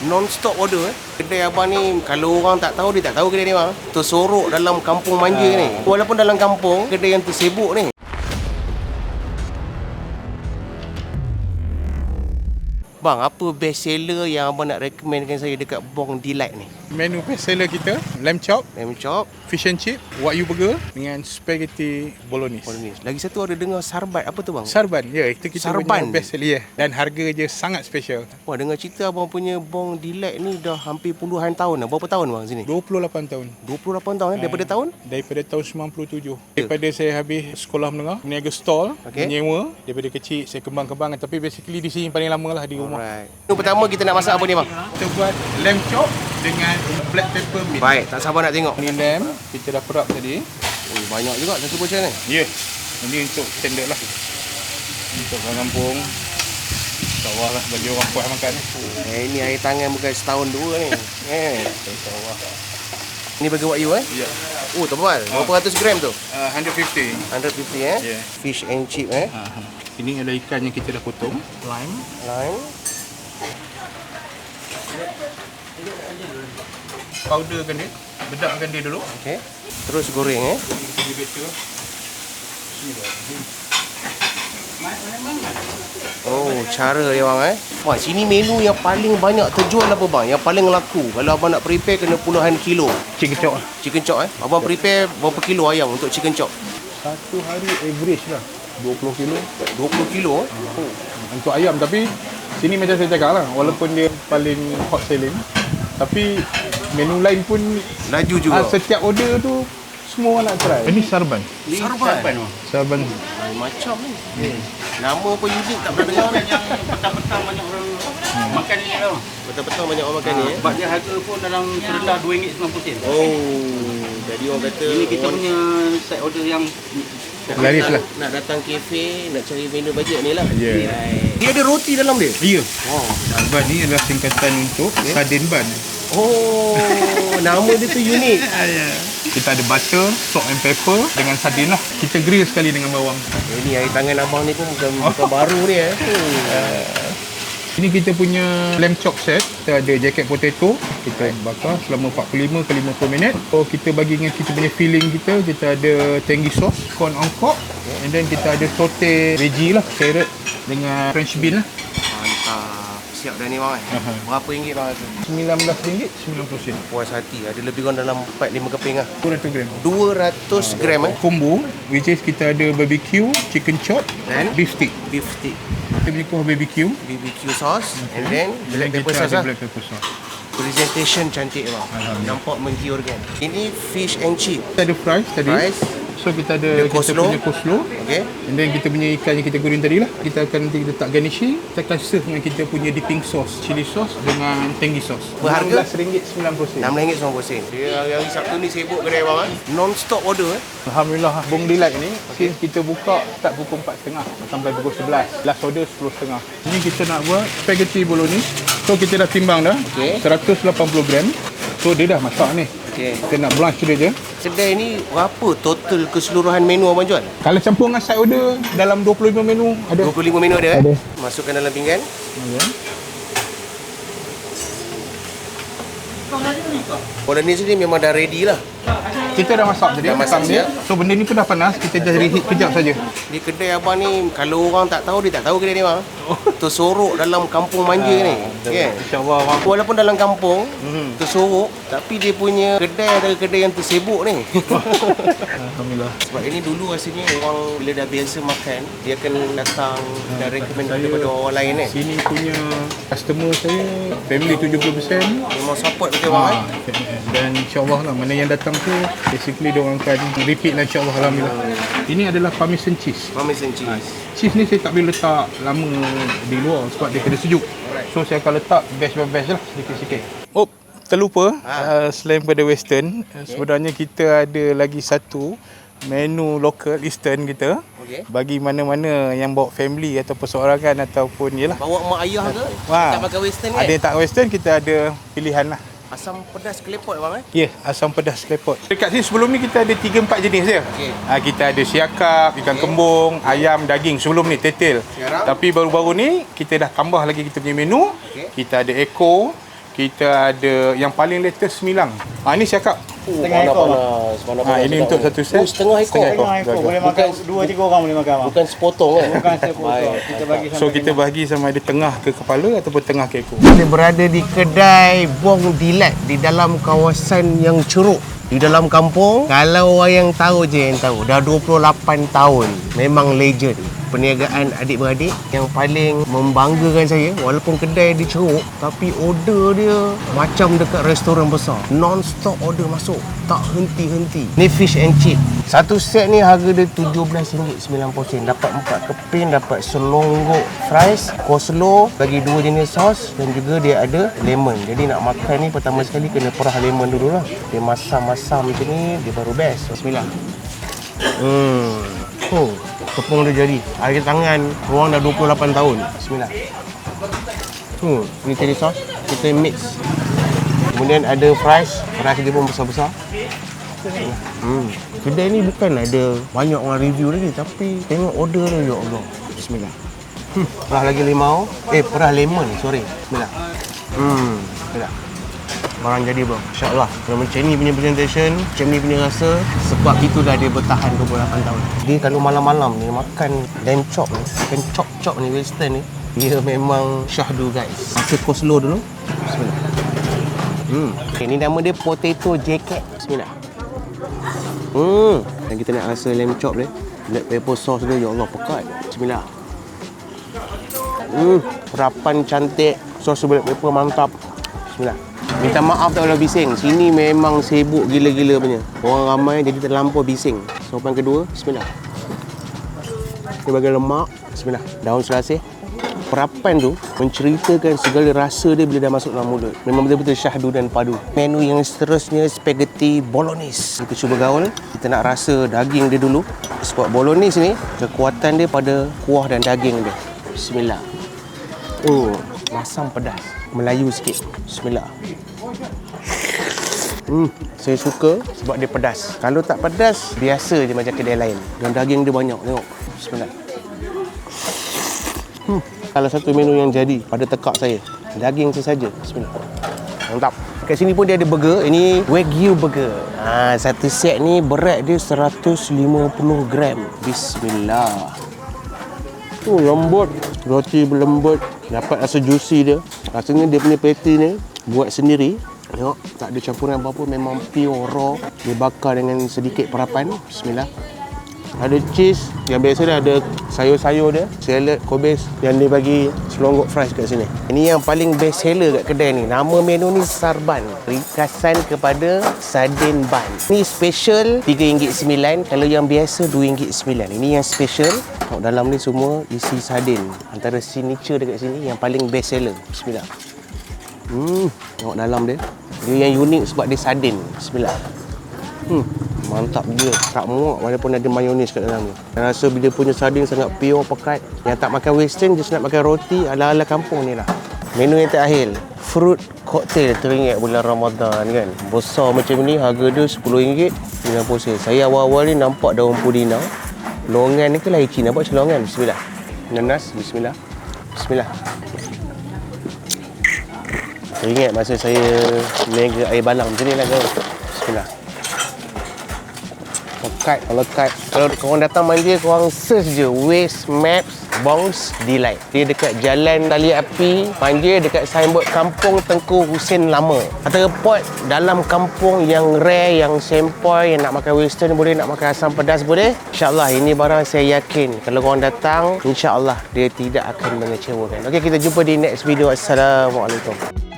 Non-stop order eh. Kedai abang ni kalau orang tak tahu dia tak tahu kedai ni bang. Tersorok dalam kampung manja ni. Walaupun dalam kampung kedai yang tersibuk ni. Bang, apa best seller yang abang nak recommendkan saya dekat Bong Delight ni? Menu best seller kita lamb chop, Lamb chop, fish and chip, wagyu burger dengan spaghetti bolognese. bolognese. Lagi satu ada dengar sarbat. Apa tu bang? Sarban, ya itu kita Sarban. punya best seller ya. Dan harga je sangat special. Wah, dengar cerita abang punya Bong Delight ni dah hampir puluhan tahun dah. Berapa tahun bang sini? 28 tahun. 28 tahun eh? Daripada tahun? Daripada tahun 97. Daripada saya habis sekolah menengah, meniaga stall, Okey. menyewa. Daripada kecil saya kembang-kembangkan. Tapi basically di sini paling lama lah di rumah. Alright. Menu pertama kita nak masak apa ni bang? Kita buat lamb chop dengan black pepper meat. Baik, tak sabar nak tengok. Ini lamb, kita dah perap tadi. Oh, banyak juga satu portion ni. Ya. Yeah. Ini untuk standard lah. Untuk orang kampung. InsyaAllah lah bagi orang puas makan. Eh, ini air tangan bukan setahun dua ni. Eh. InsyaAllah. Ini bagi wagyu eh? Ya. Oh, tebal. Berapa ratus gram tu? Uh, 150. 150 eh? Yeah. Fish and chip eh? Uh, ini ada ikan yang kita dah potong. Lime. Lime. Powderkan dia. Bedakkan dia dulu. Okay. Terus goreng eh? Oh, cara dia bang eh. Wah, sini menu yang paling banyak terjual apa bang? Yang paling laku. Kalau abang nak prepare kena puluhan kilo. Chicken chop. Chicken chop eh. Abang prepare berapa kilo ayam untuk chicken chop? Satu hari average lah. 20 kilo. 20 kilo eh? Oh. Untuk ayam tapi sini macam saya cakap lah. Walaupun dia paling hot selling. Tapi menu lain pun Laju ah, juga. setiap order tu semua orang nak try. Ini sarban. Sarban. Sarban. Lain macam ni. Nama pun unik tak pernah dengar ni. petang-petang banyak orang makan ni tau. Betul-betul banyak orang makan ni eh. Sebab dia harga pun dalam terendah RM2.90. Oh, jadi orang kata Ini kita orang punya set order yang Laris datang- lah. Nak datang kafe, nak cari menu bajet ni lah. Ya. Right. Dia ada roti dalam dia? Ya. Wow. Sarban ni adalah singkatan untuk Okay. sardin bun. Oh, nama dia tu unik. Kita ada butter, salt and pepper dengan sardin lah. Kita grill sekali dengan bawang. Ini air tangan abang ni pun bukan, bukan baru ni eh. Hmm. Ini kita punya lamb chop set. Kita ada jacket potato. Kita bakar selama 45 ke 50 minit. So kita bagi dengan kita punya filling kita. Kita ada tangy sauce, corn on cob. And then kita ada saute veggie lah, carrot dengan french bean lah. Mantap. Siap dah ni bang eh. Berapa ringgit bang tu? RM19.90 sen. Puas hati. Ada lebih kurang dalam 4-5 keping lah. 200 gram. 200 gram eh. Combo which is kita ada barbecue, chicken chop, Dan? beef stick. Beef stick. Kita punya kuah barbecue. BBQ sauce. And then black pepper sauce lah. black pepper sauce. Presentation cantik bang. Nampak menggiurkan. Ini fish and chip. Kita ada fries tadi. Fries. So kita ada kita punya coleslaw. Okay. And then kita punya ikan yang kita goreng tadi lah. Kita akan nanti kita letak garnishing. Kita akan serve dengan kita punya dipping sauce. Chili sauce dengan tangy sauce. Berharga? RM16.90 sen. RM6.90. Dia hari-hari Sabtu ni sibuk kedai bang eh. Non-stop order eh. Alhamdulillah Bung Delight ni since kita buka start pukul 4.30 sampai pukul 11. Last order 10.30. Ini kita nak buat spaghetti bolognese. So kita dah timbang dah. Okey. 180 gram. So dia dah masak ni. Okay. Kita nak blanch dia je. Kedai ni berapa total keseluruhan menu abang jual? Kalau campur dengan side order dalam 25 menu ada. 25 menu ada eh? Ada. Masukkan dalam pinggan. Ya. Bolognese ni memang dah ready lah. Kita dah masak tadi Dah masak dia. siap. So benda ni pun dah panas, kita just reheat kejap saja. Di kedai abang ni kalau orang tak tahu dia tak tahu kedai ni bang. Tersorok dalam kampung manja ni. Kan? Insya-Allah orang Walaupun dalam kampung Mhm. tersorok tapi dia punya kedai adalah kedai yang tersibuk ni. Alhamdulillah. Sebab ini dulu rasanya orang bila dah biasa makan dia akan datang dan recommend saya- kepada orang lain ni. Sini punya customer saya family 70%. Memang support betul bang. Ah, eh? dan insyaAllah lah mana yang datang tu basically dia orang akan repeat lah insyaAllah Alhamdulillah ini adalah parmesan cheese Parmesan cheese. cheese ni saya tak boleh letak lama di luar sebab dia kena sejuk so saya akan letak batch by batch lah sikit-sikit oh terlupa uh, selain pada western okay. sebenarnya kita ada lagi satu menu local eastern kita Okey. bagi mana-mana yang bawa family atau perseorangan ataupun yelah Bawa mak ayah ke? Wah. Tak pakai western kan? ada yang tak western kita ada pilihan lah Asam pedas kelepot bang eh? Ya, yeah, asam pedas klepot. Dekat sini sebelum ni kita ada 3-4 jenis je. Okey. Ha, kita ada siakap, ikan Okey. kembung, ayam, daging sebelum ni tetel. Sekarang? Tapi baru-baru ni kita dah tambah lagi kita punya menu. Okey. Kita ada eko, Kita ada yang paling latest semilang. Ah ni cakap. Setengah ekor. panas, mana Ha, ini untuk satu set. Oh, setengah ekor. Setengah Setengah ekor. Boleh makan dua tiga orang boleh makan. Bukan sepotong kan? Bukan sepotong. Kita bagi So kita bahagi sama ada tengah ke kepala ataupun tengah ke ekor. Kita berada di kedai Bong Dilat di dalam kawasan yang ceruk di dalam kampung. Kalau orang yang tahu je yang tahu. Dah 28 tahun. Memang legend. Perniagaan adik-beradik yang paling membanggakan saya walaupun kedai dia ceruk tapi order dia macam dekat restoran besar. Non-stop order masuk. Tak henti-henti. Ni fish and chip. Satu set ni harga dia RM17.90. Dapat empat keping, dapat selonggok fries, coleslaw, bagi dua jenis sos dan juga dia ada lemon. Jadi nak makan ni pertama sekali kena perah lemon dulu lah. Dia masam-masam macam ni, dia baru best. Bismillah. Hmm. Oh, tepung dia jadi. Air tangan, orang dah 28 tahun. Bismillah. Hmm, ni chili sauce. Kita mix. Kemudian ada fries. Fries dia pun besar-besar. Hmm. Kedai ni bukan ada banyak orang review lagi tapi tengok order dia ya Allah. Bismillah. Hmm. Perah lagi limau. Eh, perah lemon. Sorry. Bismillah. Hmm. Bismillah. Barang jadi bro. InsyaAllah. Kalau macam ni punya presentation, macam ni punya rasa, sebab itulah dia bertahan 28 tahun. Dia kalau malam-malam ni makan lamb chop ni, makan chop-chop ni, western ni, dia memang syahdu guys. Makan coleslaw dulu. Bismillah. Hmm. Okay, ni nama dia potato jacket. Bismillah. Hmm. Dan kita nak rasa lamb chop dia. Black pepper sauce dia, ya Allah, pekat. Bismillah. Hmm. Perapan cantik. Sos black pepper mantap. Bismillah. Minta maaf tak kalau bising. Sini memang sibuk gila-gila punya. Orang ramai jadi terlampau bising. Sopan kedua, bismillah. Dia bagi lemak, bismillah. Daun selasih. Perapan tu menceritakan segala rasa dia bila dah masuk dalam mulut. Memang betul-betul syahdu dan padu. Menu yang seterusnya spaghetti bolognese. Kita cuba gaul. Kita nak rasa daging dia dulu. Sebab bolognese ni kekuatan dia pada kuah dan daging dia. Bismillah. Oh, masam pedas. Melayu sikit. Bismillah. Hmm, saya suka sebab dia pedas. Kalau tak pedas, biasa je macam kedai lain. Dan daging dia banyak. Tengok. Bismillah. Hmm, kalau satu menu yang jadi pada tekak saya. Daging sesaja. Bismillah. Mantap. Kat sini pun dia ada burger. Ini Wagyu burger. Ha, satu set ni berat dia 150 gram. Bismillah. Tu lembut. Roti berlembut. Dapat rasa juicy dia. Rasanya dia punya patty ni buat sendiri. Tengok, tak ada campuran apa-apa. Memang pure raw. Dia bakar dengan sedikit perapan. Bismillah. Ada cheese. Yang biasa dia ada sayur-sayur dia. Salad, kobis. Yang dia bagi selonggok fries kat sini. Ini yang paling best seller kat kedai ni. Nama menu ni Sarban. Ringkasan kepada sardin ban. Ini special RM3.9. Kalau yang biasa RM2.9. Ini yang special. Tengok dalam ni semua isi sardin. Antara signature dekat sini yang paling best seller. Bismillah. Hmm, tengok dalam dia. Dia yang unik sebab dia sardin. Bismillah. Hmm, mantap gila. Tak muak walaupun ada mayonis kat dalam ni. Saya rasa bila punya sardin sangat pure pekat. Yang tak makan western, just nak makan roti ala-ala kampung ni lah. Menu yang terakhir, fruit cocktail teringat bulan Ramadan kan. Besar macam ni, harga dia RM10, 90 sen. Saya awal-awal ni nampak daun pudina. Longan ni ke lahir Cina? Nampak macam longan. Bismillah. Nanas, bismillah. Bismillah. Ingat masa saya mega air balang macam ni lah kau. Bismillah. Lekat, lekat. Kalau korang datang manja, korang search je Waste Maps Bongs Delight. Dia dekat Jalan Tali Api, manja dekat signboard Kampung Tengku Husin Lama. Antara pot dalam kampung yang rare, yang sempoi, yang nak makan western boleh, nak makan asam pedas boleh. InsyaAllah ini barang saya yakin kalau korang datang, insyaAllah dia tidak akan mengecewakan. Okey, kita jumpa di next video. Assalamualaikum.